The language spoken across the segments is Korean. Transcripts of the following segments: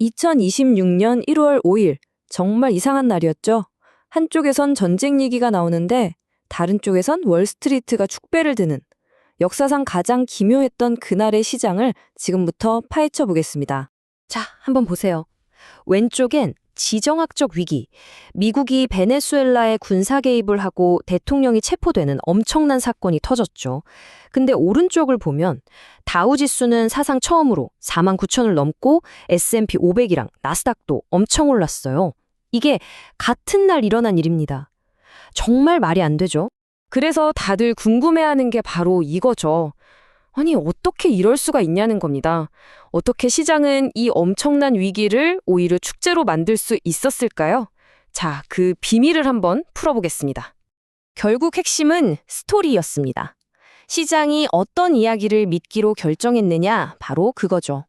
2026년 1월 5일, 정말 이상한 날이었죠. 한쪽에선 전쟁 얘기가 나오는데 다른 쪽에선 월스트리트가 축배를 드는 역사상 가장 기묘했던 그날의 시장을 지금부터 파헤쳐 보겠습니다. 자, 한번 보세요. 왼쪽엔 지정학적 위기, 미국이 베네수엘라에 군사 개입을 하고 대통령이 체포되는 엄청난 사건이 터졌죠. 근데 오른쪽을 보면 다우 지수는 사상 처음으로 4만 9천을 넘고 S&P 500이랑 나스닥도 엄청 올랐어요. 이게 같은 날 일어난 일입니다. 정말 말이 안 되죠? 그래서 다들 궁금해하는 게 바로 이거죠. 아니, 어떻게 이럴 수가 있냐는 겁니다. 어떻게 시장은 이 엄청난 위기를 오히려 축제로 만들 수 있었을까요? 자, 그 비밀을 한번 풀어보겠습니다. 결국 핵심은 스토리였습니다. 시장이 어떤 이야기를 믿기로 결정했느냐, 바로 그거죠.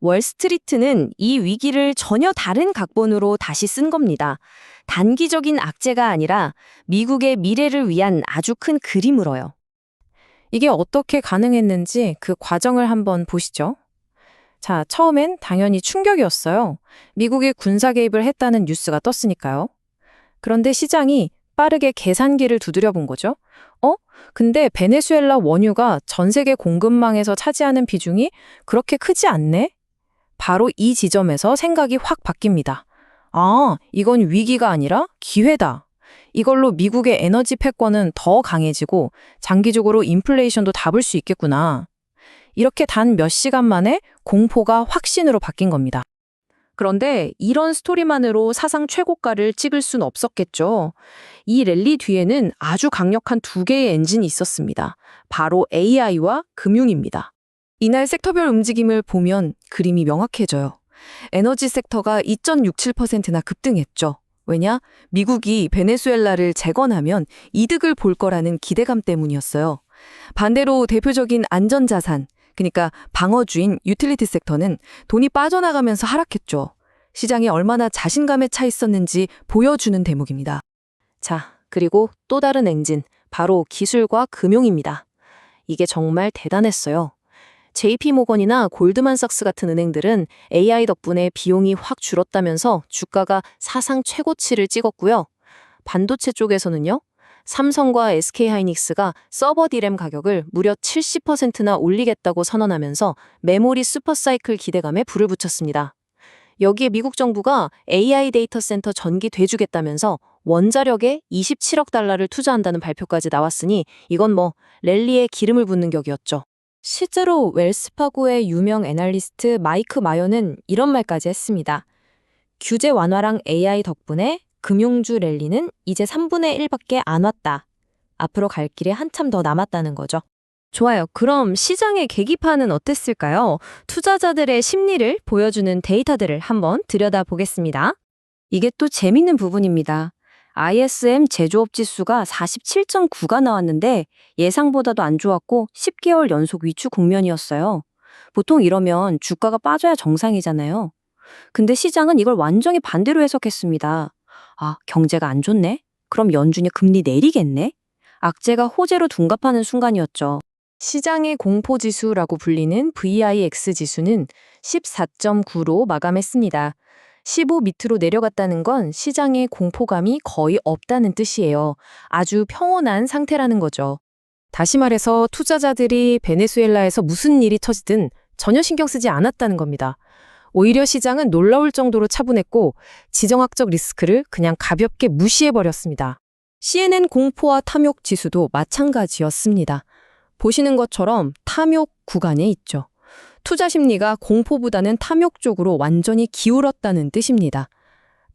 월스트리트는 이 위기를 전혀 다른 각본으로 다시 쓴 겁니다. 단기적인 악재가 아니라 미국의 미래를 위한 아주 큰 그림으로요. 이게 어떻게 가능했는지 그 과정을 한번 보시죠. 자, 처음엔 당연히 충격이었어요. 미국이 군사 개입을 했다는 뉴스가 떴으니까요. 그런데 시장이 빠르게 계산기를 두드려 본 거죠. 어? 근데 베네수엘라 원유가 전 세계 공급망에서 차지하는 비중이 그렇게 크지 않네? 바로 이 지점에서 생각이 확 바뀝니다. 아, 이건 위기가 아니라 기회다. 이걸로 미국의 에너지 패권은 더 강해지고 장기적으로 인플레이션도 잡을 수 있겠구나. 이렇게 단 몇 시간 만에 공포가 확신으로 바뀐 겁니다. 그런데 이런 스토리만으로 사상 최고가를 찍을 순 없었겠죠. 이 랠리 뒤에는 아주 강력한 두 개의 엔진이 있었습니다. 바로 AI와 금융입니다. 이날 섹터별 움직임을 보면 그림이 명확해져요. 에너지 섹터가 2.67%나 급등했죠. 왜냐? 미국이 베네수엘라를 재건하면 이득을 볼 거라는 기대감 때문이었어요. 반대로 대표적인 안전자산, 그러니까 방어주인 유틸리티 섹터는 돈이 빠져나가면서 하락했죠. 시장이 얼마나 자신감에 차 있었는지 보여주는 대목입니다. 자, 그리고 또 다른 엔진, 바로 기술과 금융입니다. 이게 정말 대단했어요. JP모건이나 골드만삭스 같은 은행들은 AI 덕분에 비용이 확 줄었다면서 주가가 사상 최고치를 찍었고요. 반도체 쪽에서는요. 삼성과 SK하이닉스가 서버 디램 가격을 무려 70%나 올리겠다고 선언하면서 메모리 슈퍼사이클 기대감에 불을 붙였습니다. 여기에 미국 정부가 AI 데이터 센터 전기 돼주겠다면서 원자력에 27억 달러를 투자한다는 발표까지 나왔으니 이건 뭐 랠리에 기름을 붓는 격이었죠. 실제로 웰스파고의 유명 애널리스트 마이크 마요는 이런 말까지 했습니다. 규제 완화랑 AI 덕분에 금융주 랠리는 이제 3분의 1밖에 안 왔다. 앞으로 갈 길이 한참 더 남았다는 거죠. 좋아요. 그럼 시장의 계기판은 어땠을까요? 투자자들의 심리를 보여주는 데이터들을 한번 들여다보겠습니다. 이게 또 재밌는 부분입니다. ISM 제조업 지수가 47.9가 나왔는데 예상보다도 안 좋았고 10개월 연속 위축 국면이었어요. 보통 이러면 주가가 빠져야 정상이잖아요. 근데 시장은 이걸 완전히 반대로 해석했습니다. 아, 경제가 안 좋네? 그럼 연준이 금리 내리겠네? 악재가 호재로 둔갑하는 순간이었죠. 시장의 공포지수라고 불리는 VIX 지수는 14.9로 마감했습니다. 15 밑으로 내려갔다는 건 시장의 공포감이 거의 없다는 뜻이에요. 아주 평온한 상태라는 거죠. 다시 말해서 투자자들이 베네수엘라에서 무슨 일이 터지든 전혀 신경 쓰지 않았다는 겁니다. 오히려 시장은 놀라울 정도로 차분했고 지정학적 리스크를 그냥 가볍게 무시해버렸습니다. CNN 공포와 탐욕 지수도 마찬가지였습니다. 보시는 것처럼 탐욕 구간에 있죠. 투자 심리가 공포보다는 탐욕 쪽으로 완전히 기울었다는 뜻입니다.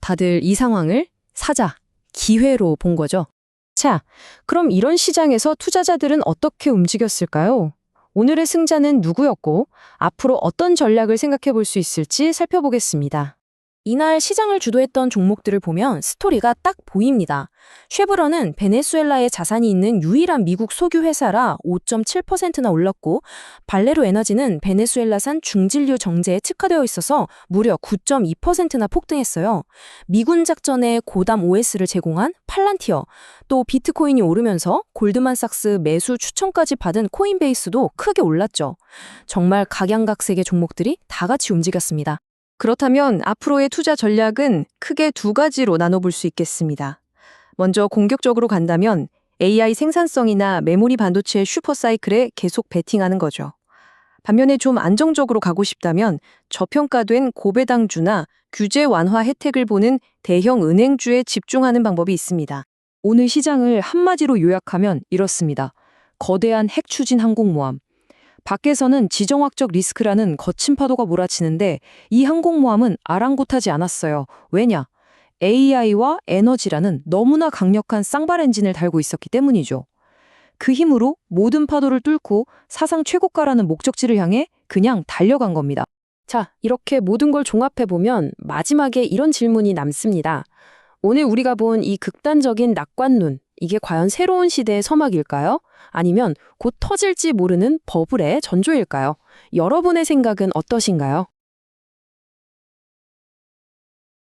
다들 이 상황을 사자, 기회로 본 거죠. 자, 그럼 이런 시장에서 투자자들은 어떻게 움직였을까요? 오늘의 승자는 누구였고 앞으로 어떤 전략을 생각해 볼 수 있을지 살펴보겠습니다. 이날 시장을 주도했던 종목들을 보면 스토리가 딱 보입니다. 쉐브런은 베네수엘라에 자산이 있는 유일한 미국 석유 회사라 5.7%나 올랐고 발레로 에너지는 베네수엘라산 중진류 정제에 특화되어 있어서 무려 9.2%나 폭등했어요. 미군 작전에 고담 OS를 제공한 팔란티어, 또 비트코인이 오르면서 골드만삭스 매수 추천까지 받은 코인베이스도 크게 올랐죠. 정말 각양각색의 종목들이 다 같이 움직였습니다. 그렇다면 앞으로의 투자 전략은 크게 두 가지로 나눠볼 수 있겠습니다. 먼저 공격적으로 간다면 AI 생산성이나 메모리 반도체 슈퍼사이클에 계속 베팅하는 거죠. 반면에 좀 안정적으로 가고 싶다면 저평가된 고배당주나 규제 완화 혜택을 보는 대형 은행주에 집중하는 방법이 있습니다. 오늘 시장을 한마디로 요약하면 이렇습니다. 거대한 핵 추진 항공모함. 밖에서는 지정학적 리스크라는 거친 파도가 몰아치는데 이 항공모함은 아랑곳하지 않았어요. 왜냐? AI와 에너지라는 너무나 강력한 쌍발 엔진을 달고 있었기 때문이죠. 그 힘으로 모든 파도를 뚫고 사상 최고가라는 목적지를 향해 그냥 달려간 겁니다. 자, 이렇게 모든 걸 종합해보면 마지막에 이런 질문이 남습니다. 오늘 우리가 본 이 극단적인 낙관눈, 이게 과연 새로운 시대의 서막일까요? 아니면 곧 터질지 모르는 버블의 전조일까요? 여러분의 생각은 어떠신가요?